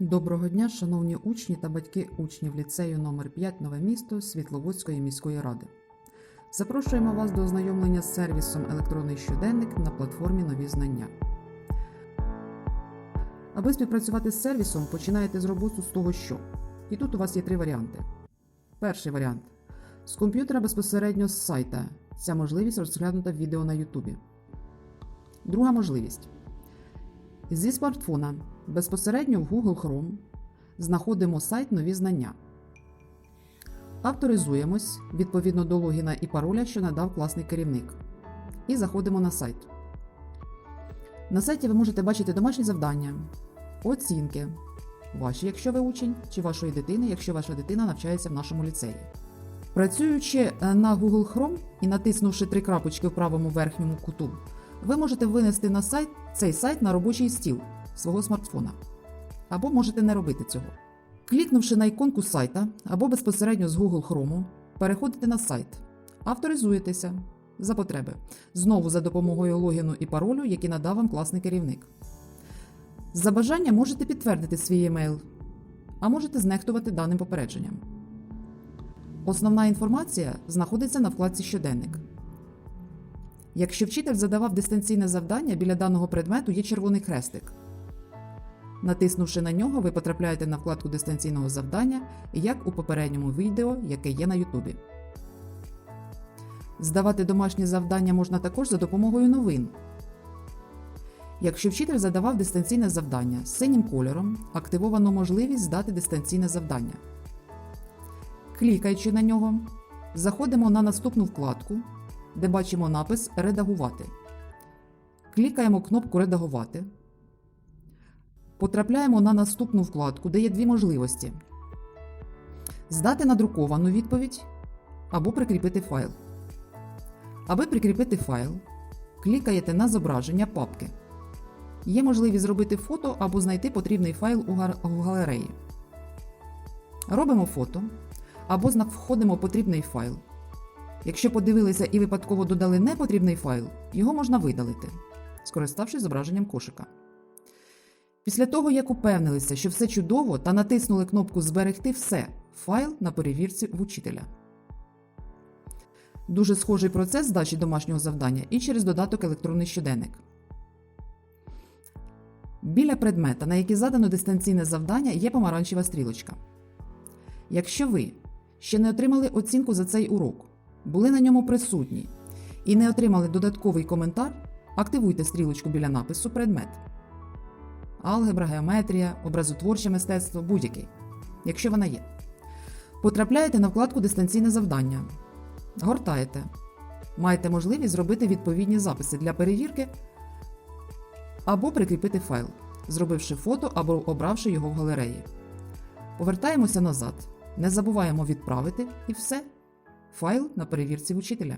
Доброго дня, шановні учні та батьки учнів ліцею номер 5 Нове місто Світловодської міської ради. Запрошуємо вас до ознайомлення з сервісом Електронний щоденник на платформі Нові знання. Аби співпрацювати з сервісом, починаєте з роботи з того, що. І тут у вас є три варіанти. Перший варіант з комп'ютера безпосередньо з сайта. Ця можливість розглянута в відео на Ютубі. Друга можливість. Зі смартфона безпосередньо в Google Chrome знаходимо сайт Нові знання. Авторизуємось відповідно до логіна і пароля, що надав класний керівник. І заходимо на сайт. На сайті ви можете бачити домашні завдання, оцінки, ваші, якщо ви учень, чи вашої дитини, якщо ваша дитина навчається в нашому ліцеї. Працюючи е, на Google Chrome і натиснувши три крапочки в правому верхньому куту, ви можете винести на сайт цей сайт на робочий стіл свого смартфона. Або можете не робити цього. Клікнувши на іконку сайта або безпосередньо з Google Chrome, переходите на сайт, авторизуєтеся за потреби, знову за допомогою логіну і паролю, які надав вам класний керівник. За бажання можете підтвердити свій емейл, а можете знехтувати даним попередженням. Основна інформація знаходиться на вкладці Щоденник. Якщо вчитель задавав дистанційне завдання, біля даного предмету є червоний хрестик. Натиснувши на нього, ви потрапляєте на вкладку дистанційного завдання, як у попередньому відео, яке є на Ютубі. Здавати домашні завдання можна також за допомогою новин. Якщо вчитель задавав дистанційне завдання з синім кольором, активовано можливість здати дистанційне завдання. Клікаючи на нього, заходимо на наступну вкладку, де бачимо напис Редагувати. Клікаємо кнопку Редагувати. Потрапляємо на наступну вкладку, де є дві можливості: здати надруковану відповідь або прикріпити файл. Аби прикріпити файл, клікаєте на зображення папки. Є можливість зробити фото або знайти потрібний файл у галереї. Робимо фото або знаходимо потрібний файл. Якщо подивилися і випадково додали непотрібний файл, його можна видалити, скориставшись зображенням кошика. Після того, як упевнилися, що все чудово, та натиснули кнопку Зберегти все файл на перевірці в учителя. Дуже схожий процес здачі домашнього завдання і через додаток електронний щоденник. Біля предмета, на який задано дистанційне завдання, є помаранчева стрілочка. Якщо ви ще не отримали оцінку за цей урок, були на ньому присутні і не отримали додатковий коментар, активуйте стрілочку біля напису Предмет. Алгебра, геометрія, образотворче мистецтво будь-який, якщо вона є. Потрапляєте на вкладку Дистанційне завдання. Гортаєте. Маєте можливість зробити відповідні записи для перевірки або прикріпити файл, зробивши фото або обравши його в галереї. Повертаємося назад. Не забуваємо відправити і все. Файл на перевірці в учителя.